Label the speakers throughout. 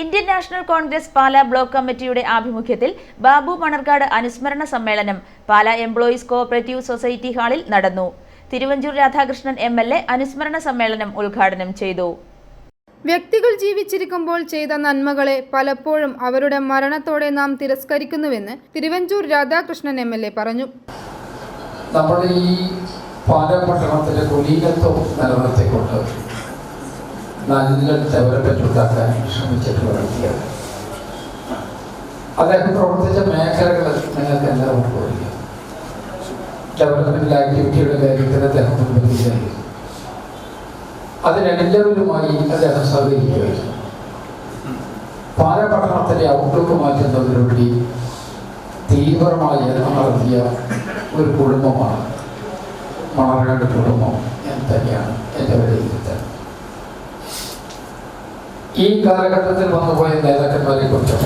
Speaker 1: Indian National Congress Pala block കമ്മിറ്റിയുടെ ആഭിമുഖ്യത്തിൽ ബാബു മണർക്കാട് അനുസ്മരണ സമ്മേളനം പാലാ എംപ്ലോയീസ് കോഓപ്പറേറ്റീവ് സൊസൈറ്റി ഹാളിൽ നടന്നു. Thiruvanchoor Radhakrishnan M L A അനുസ്മരണ സമ്മേളനം ഉദ്ഘാടനം ചെയ്തു.
Speaker 2: വ്യക്തികൾ ജീവിച്ചിരിക്കുമ്പോൾ ചെയ്ത നന്മകളെ പലപ്പോഴും അവരുടെ മരണത്തോടെ നാം തിരസ്കരിക്കുന്നുവെന്ന് Thiruvanchoor Radhakrishnan M L A പറഞ്ഞു.
Speaker 3: നമ്മുടെ ഈ പാലപട്ടണത്തിലെ കുലീനത്വം നിലനിർത്തിക്കൊണ്ട് നല്ല ഡെവലപ്മെന്റ് ഉണ്ടാക്കാൻ ശ്രമിച്ചിട്ടുള്ള വ്യക്തിയാണ്. അദ്ദേഹം പ്രവർത്തിച്ച മേഖലകൾ നിങ്ങൾക്ക് എല്ലാവർക്കും അറിയാം ഡെവലപ്മെന്റ് ആക്ടിവിറ്റിയുടെ കാര്യത്തിൽ അദ്ദേഹം മുൻപന്തിയായിരുന്നു അതിനെല്ലാവരുമായി അദ്ദേഹം സഹകരിക്കുകയായിരുന്നു. പാലപട്ടണത്തിന്റെ ഔട്ട്ലുക്ക് മാറ്റുന്നതിനുവേണ്ടി തീവ്രമായ യത്നം നടത്തിയ ഒരു കുടുംബമാണ്. മണർകാട് കുടുംബം എന്ന് തന്നെയാണ് എന്റെ വിലയിരുത്തൽ ഈ കാലഘട്ടത്തിൽ വന്നുപോയ നേതാക്കന്മാരെ കുറിച്ച്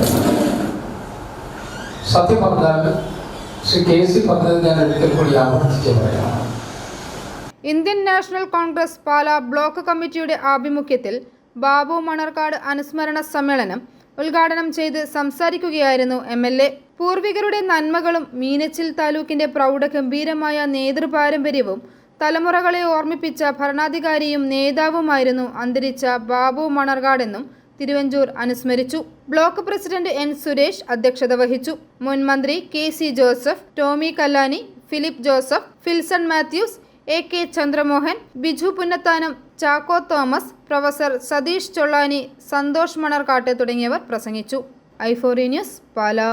Speaker 3: സത്യം പറഞ്ഞാൽ ശ്രീ കെ സി പറഞ്ഞത് ഞാൻ ഒരിക്കൽ കൂടി ആവർത്തിച്ച് പറയാം.
Speaker 2: Indian National Congress Pala block കമ്മിറ്റിയുടെ ആഭിമുഖ്യത്തിൽ ബാബു മണർക്കാട് അനുസ്മരണ സമ്മേളനം ഉദ്ഘാടനം ചെയ്ത് സംസാരിക്കുകയായിരുന്നു എം എൽ എ. പൂർവികരുടെ നന്മകളും മീനച്ചിൽ താലൂക്കിന്റെ പ്രൗഢഗംഭീരമായ നേതൃപാരമ്പര്യവും തലമുറകളെ ഓർമ്മിപ്പിച്ച ഭരണാധികാരിയും നേതാവുമായിരുന്നു അന്തരിച്ച ബാബു മണർകാടെന്നും തിരുവഞ്ചൂർ അനുസ്മരിച്ചു. ബ്ലോക്ക് പ്രസിഡന്റ് എൻ സുരേഷ് അധ്യക്ഷത വഹിച്ചു. മുൻ മന്ത്രി K C Joseph Tomy Kallani Philip Joseph Philson Mathews A K Chandramohan Biju Punnathanam Chacko Thomas professor Satheesh Chollani Santhosh Manarkattu തുടങ്ങിയവർ പ്രസംഗിച്ചു. ഐഫോറി ന്യൂസ് പാലാ.